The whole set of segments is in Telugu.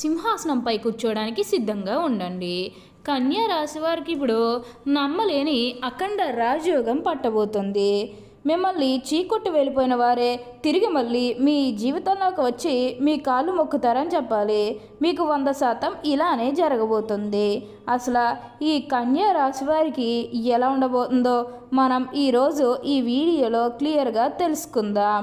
సింహాసనంపై కూర్చోడానికి సిద్ధంగా ఉండండి. కన్యా రాశి వారికి ఇప్పుడు నమ్మలేని అఖండ రాజయోగం పట్టబోతుంది. మిమ్మల్ని చీకొట్టు వెళ్ళిపోయిన వారే తిరిగి మళ్ళీ మీ జీవితంలోకి వచ్చి మీ కాళ్ళు మొక్కుతారని చెప్పాలి. మీకు వంద శాతం ఇలానే జరగబోతుంది. అసలు ఈ కన్యా రాశి వారికి ఎలా ఉండబోతుందో మనం ఈరోజు ఈ వీడియోలో క్లియర్గా తెలుసుకుందాం.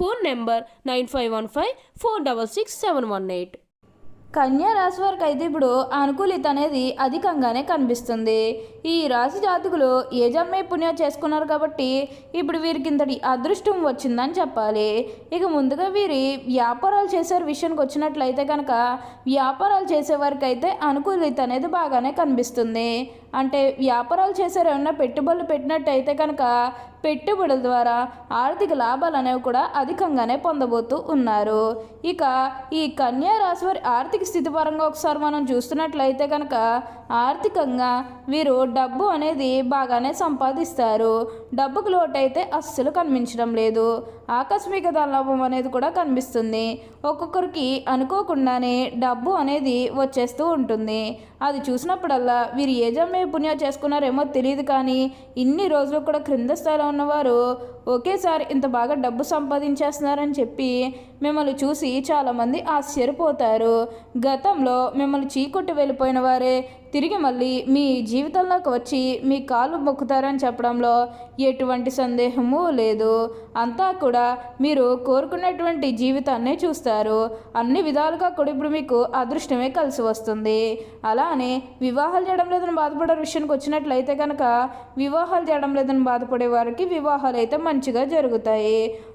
Phone number nine five one five four double six seven one eight. కన్యా రాశి వారికి అయితే ఇప్పుడు అనుకూలిత అనేది అధికంగానే కనిపిస్తుంది. ఈ రాశి జాతకులు ఏ జన్మే పుణ్యం చేసుకున్నారు కాబట్టి ఇప్పుడు వీరికి ఇంతటి అదృష్టం వచ్చిందని చెప్పాలి. ఇక ముందుగా వీరి వ్యాపారాలు చేసే విషయానికి వచ్చినట్లయితే కనుక వ్యాపారాలు చేసే వారికి అయితే అనుకూలిత అనేది బాగానే కనిపిస్తుంది. అంటే వ్యాపారాలు చేసారు ఏమన్నా పెట్టుబడులు పెట్టినట్టయితే కనుక పెట్టుబడుల ద్వారా ఆర్థిక లాభాలు అనేవి కూడా అధికంగానే పొందబోతూ ఉన్నారు. ఇక ఈ కన్యా రాశి వారి ఆర్థిక స్థితి పరంగా ఒకసారి మనం చూస్తున్నట్లయితే కనుక ఆర్థికంగా వీరు డబ్బు అనేది బాగానే సంపాదిస్తారు. డబ్బుకు లోటైతే అస్సలు కనిపించడం లేదు. ఆకస్మిక ధనలాభం అనేది కూడా కనిపిస్తుంది. ఒక్కొక్కరికి అనుకోకుండానే డబ్బు అనేది వచ్చేస్తూ ఉంటుంది. అది చూసినప్పుడల్లా వీరు ఏ జమ్మే పుణ్యం చేసుకున్నారేమో తెలియదు కానీ ఇన్ని రోజులు కూడా క్రింద స్థాయిలో ఉన్నవారు ఒకేసారి ఇంత బాగా డబ్బు సంపాదించేస్తున్నారని చెప్పి మిమ్మల్ని చూసి చాలామంది ఆశ్చర్యపోతారు. గతంలో మిమ్మల్ని చీకొట్టి వెళ్ళిపోయిన వారే తిరిగి మళ్ళీ మీ జీవితంలోకి వచ్చి మీ కాళ్ళు మొక్కుతారని చెప్పడంలో ఎటువంటి సందేహము లేదు. అంతా కూడా మీరు కోరుకున్నటువంటి జీవితాన్ని చూస్తారు. అన్ని విధాలుగా కూడా ఇప్పుడు మీకు అదృష్టమే కలిసి వస్తుంది. అలానే వివాహాలు చేయడం లేదని బాధపడే విషయానికి వచ్చినట్లయితే కనుక వివాహాలు చేయడం లేదని బాధపడే వారికి వివాహాలు అయితే మంచిగా జరుగుతాయి.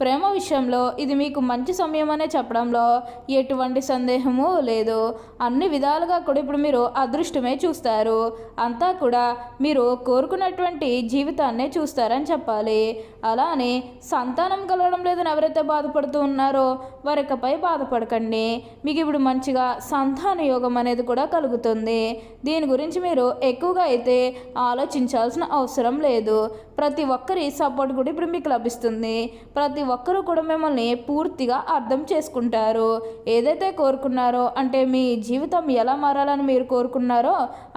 ప్రేమ విషయంలో ఇది మీకు మంచి సమయం అనే చెప్పడంలో ఎటువంటి సందేహము లేదు. అన్ని విధాలుగా కూడా ఇప్పుడు మీరు అదృష్టమే చూస్తారు. అంతా కూడా మీరు కోరుకున్నటువంటి జీవితాన్నే చూస్తారని చెప్పాలి. అలానే సంతానం కలగడం లేదని ఎవరైతే బాధపడుతూ ఉన్నారో వారికపై బాధపడకండి. మీకు ఇప్పుడు మంచిగా సంతాన యోగం అనేది కూడా కలుగుతుంది. దీని గురించి మీరు ఎక్కువగా అయితే ఆలోచించాల్సిన అవసరం లేదు. ప్రతి ఒక్కరి సపోర్ట్ కూడా ఇప్పుడు మీకు లభిస్తుంది. ప్రతి ఒక్కరూ కూడా మిమ్మల్ని పూర్తిగా అర్థం చేసుకుంటారు. ఏదైతే కోరుకున్నారో అంటే మీ జీవితం ఎలా మారాలని మీరు కోరుకున్నారో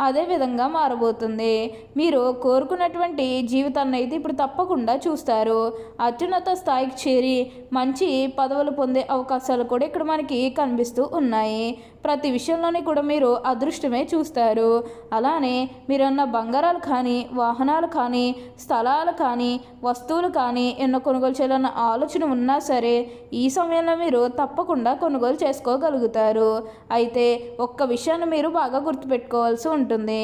అదే విధంగా మారబోతుంది. మీరు కోరుకున్నటువంటి జీవితాన్ని అయితే ఇప్పుడు తప్పకుండా చూస్తారు. అత్యున్నత స్థాయికి చేరి మంచి పదవులు పొందే అవకాశాలు కూడా ఇక్కడ మనకి కనిపిస్తూ ఉన్నాయి. ప్రతి విషయంలోని కూడా మీరు అదృష్టమే చూస్తారు. అలానే మీరన్న బంగారాలు కానీ వాహనాలు కానీ స్థలాలు కానీ వస్తువులు కానీ ఎన్నో కొనుగోలు చేయాలన్న ఆలోచన ఉన్నా సరే ఈ సమయంలో మీరు తప్పకుండా కొనుగోలు చేసుకోగలుగుతారు. అయితే ఒక్క విషయాన్ని మీరు బాగా గుర్తుపెట్టుకోవాల్సి ఉంటుంది.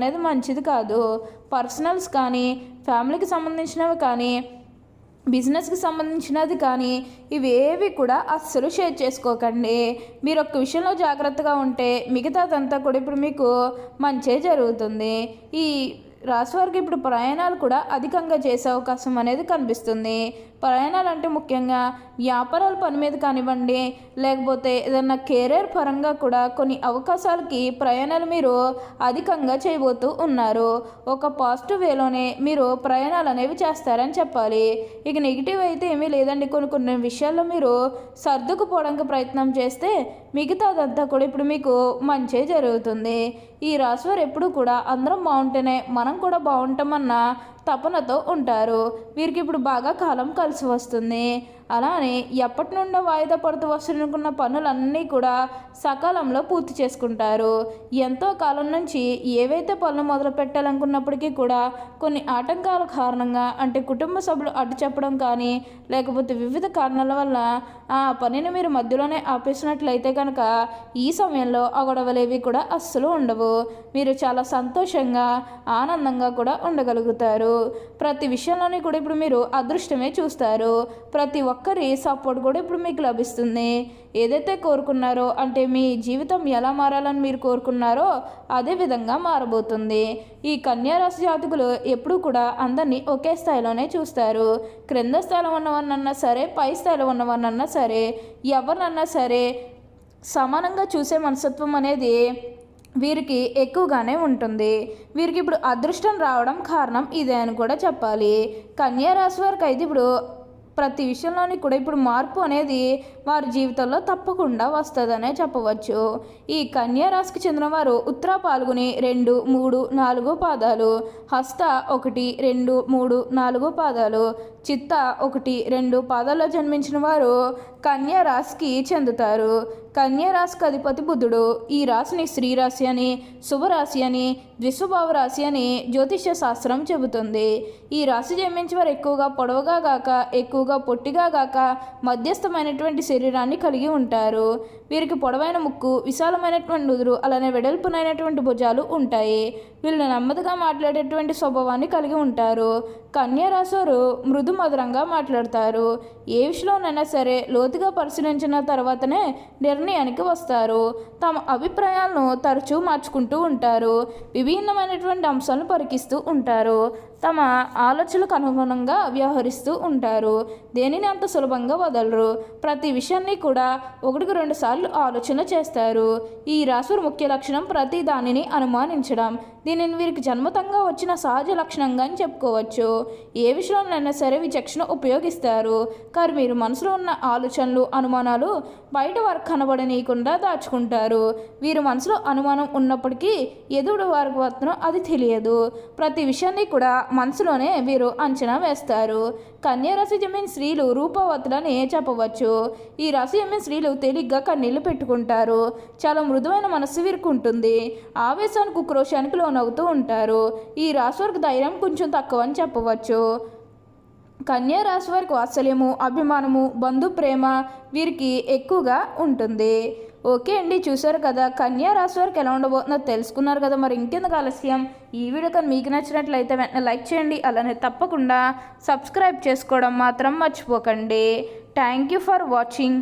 అనేది మంచిది కాదు. పర్సనల్స్ కానీ ఫ్యామిలీకి సంబంధించినవి కానీ బిజినెస్కి సంబంధించినది కానీ ఇవేవి కూడా అస్సలు షేర్ చేసుకోకండి. మీరు ఒక్క విషయంలో జాగ్రత్తగా ఉంటే మిగతాదంతా కూడా ఇప్పుడు మీకు మంచే జరుగుతుంది. ఈ రాశి వారికి ఇప్పుడు ప్రయాణాలు కూడా అధికంగా చేసే అవకాశం అనేది కనిపిస్తుంది. ప్రయాణాలంటే ముఖ్యంగా వ్యాపారాల పని మీద కానివ్వండి లేకపోతే ఏదన్నా కెరీర్ పరంగా కూడా కొన్ని అవకాశాలకి ప్రయాణాలు మీరు అధికంగా చేయబోతూ ఉన్నారు. ఒక పాజిటివ్ వేలోనే మీరు ప్రయాణాలు అనేవి చేస్తారని చెప్పాలి. ఇక నెగిటివ్ అయితే ఏమీ లేదండి. కొన్ని కొన్ని విషయాల్లో మీరు సర్దుకుపోవడానికి ప్రయత్నం చేస్తే మిగతాదంతా కూడా ఇప్పుడు మీకు మంచే జరుగుతుంది. ఈ రాశివారు ఎప్పుడు కూడా అందరం బాగుంటేనే మనం కూడా బాగుంటామన్న తపనతో ఉంటారు. వీరికి ఇప్పుడు బాగా కాలం కలిసి వస్తుంది అలానే ఎప్పటి నుండో వాయిదా పడుతూ వస్తున్న పనులన్నీ కూడా సకాలంలో పూర్తి చేసుకుంటారు. ఎంతో కాలం నుంచి ఏవైతే పనులు మొదలు పెట్టాలనుకున్నప్పటికీ కూడా కొన్ని ఆటంకాల కారణంగా అంటే కుటుంబ సభ్యులు అడ్డు చెప్పడం కానీ లేకపోతే వివిధ కారణాల వల్ల ఆ పనిని మీరు మధ్యలోనే ఆపేసినట్లయితే కనుక ఈ సమయంలో ఆ గొడవలేవి కూడా అస్సలు ఉండవు. మీరు చాలా సంతోషంగా ఆనందంగా కూడా ఉండగలుగుతారు. ప్రతి విషయంలోని కూడా ఇప్పుడు మీరు అదృష్టమే చూస్తారు. ప్రతి ఒక్క ఒక్కరి సపోర్ట్ కూడా ఇప్పుడు మీకు లభిస్తుంది. ఏదైతే కోరుకున్నారో అంటే మీ జీవితం ఎలా మారాలని మీరు కోరుకున్నారో అదే విధంగా మారబోతుంది. ఈ కన్యారాశి జాతకులు ఎప్పుడూ కూడా అందరినీ ఒకే స్థాయిలోనే చూస్తారు. క్రింద స్థాయిలో ఉన్నవన్నన్నా సరే పై స్థాయిలో ఉన్నవన్నన్నా సరే ఎవరినన్నా సరే సమానంగా చూసే మనస్తత్వం అనేది వీరికి ఎక్కువగానే ఉంటుంది. వీరికి ఇప్పుడు అదృష్టం రావడం కారణం ఇదే అని కూడా చెప్పాలి. కన్యా రాశి వారికి అయితే ఇప్పుడు ప్రతి విషయంలోని కూడా ఇప్పుడు మార్పు అనేది వారి జీవితంలో తప్పకుండా వస్తుందనే చెప్పవచ్చు. ఈ కన్యారాశికి చెందిన వారు ఉత్తర పాల్గొని రెండు మూడు నాలుగు పాదాలు హస్త ఒకటి రెండు మూడు నాలుగు పాదాలు చిత్త ఒకటి రెండు పాదాల్లో జన్మించిన వారు కన్యా రాశికి చెందుతారు. కన్యారాశికి అధిపతి బుధుడు. ఈ రాశిని శ్రీరాశి అని శుభరాశి అని విశ్వభావ రాశి అని జ్యోతిష్య శాస్త్రం చెబుతుంది. ఈ రాశి జన్మించిన వారు ఎక్కువగా పొడవుగా గాక ఎక్కువగా పొట్టిగా గాక మధ్యస్థమైనటువంటి శరీరాన్ని కలిగి ఉంటారు. వీరికి పొడవైన ముక్కు విశాలమైనటువంటి నుదురు అలానే వెడల్పునైనటువంటి భుజాలు ఉంటాయి. వీళ్ళు నెమ్మదిగా మాట్లాడేటువంటి స్వభావాన్ని కలిగి ఉంటారు. కన్యారాశి వారు మృదు మధురంగా మాట్లాడతారు. ఏ విషయంలోనైనా సరే లోతుగా పరిశీలించిన తర్వాతనే నిర్ణయానికి వస్తారు తమ అభిప్రాయాలను తరచూ మార్చుకుంటూ ఉంటారు విభిన్నమైనటువంటి అంశాలను పరికిస్తూ ఉంటారు. తమ ఆలోచనలకు అనుగుణంగా వ్యవహరిస్తూ ఉంటారు. దేనిని అంత సులభంగా వదలరు. ప్రతి విషయాన్ని కూడా ఒకటికి రెండు సార్లు ఆలోచన చేస్తారు. ఈ రాశుల ముఖ్య లక్షణం ప్రతి దానిని అనుమానించడం. దీనిని వీరికి జన్మతంగా వచ్చిన సహజ లక్షణంగా అని చెప్పుకోవచ్చు. ఏ విషయంలోనైనా సరే విచక్షణ ఉపయోగిస్తారు. కానీ మీరు మనసులో ఉన్న ఆలోచనలు అనుమానాలు బయట వారికి కనబడనీయకుండా దాచుకుంటారు. వీరు మనసులో అనుమానం ఉన్నప్పటికీ ఎదుడు వారికి మాత్రం అది తెలియదు. ప్రతి విషయాన్ని కూడా మనసులోనే వీరు అంచనా వేస్తారు. కన్యారాశి జమీన్ స్త్రీలు రూపవతులని చెప్పవచ్చు. ఈ రాశి జమీన్ స్త్రీలు తేలిగ్గా కన్నీళ్ళు పెట్టుకుంటారు. చాలా మృదువైన మనస్సు వీరికి ఉంటుంది ఆవేశానికి క్రోశానికి లోనవుతూ ఉంటారు. ఈ రాశి వారికి ధైర్యం కొంచెం తక్కువ అని చెప్పవచ్చు. కన్యా రాశి వారికి వాత్సల్యము అభిమానము బంధు ప్రేమ వీరికి ఎక్కువగా ఉంటుంది. ఓకే అండి చూసారు కదా? కన్యా రాశి వారికి ఎలా ఉండబోతుందో తెలుసుకున్నారు కదా? మరి ఇంకెందుకు ఆలస్యం? ఈ వీడియో కానీ మీకు నచ్చినట్లయితే వెంటనే లైక్ చేయండి అలానే తప్పకుండా సబ్స్క్రైబ్ చేసుకోవడం మాత్రం మర్చిపోకండి. Thank you for watching.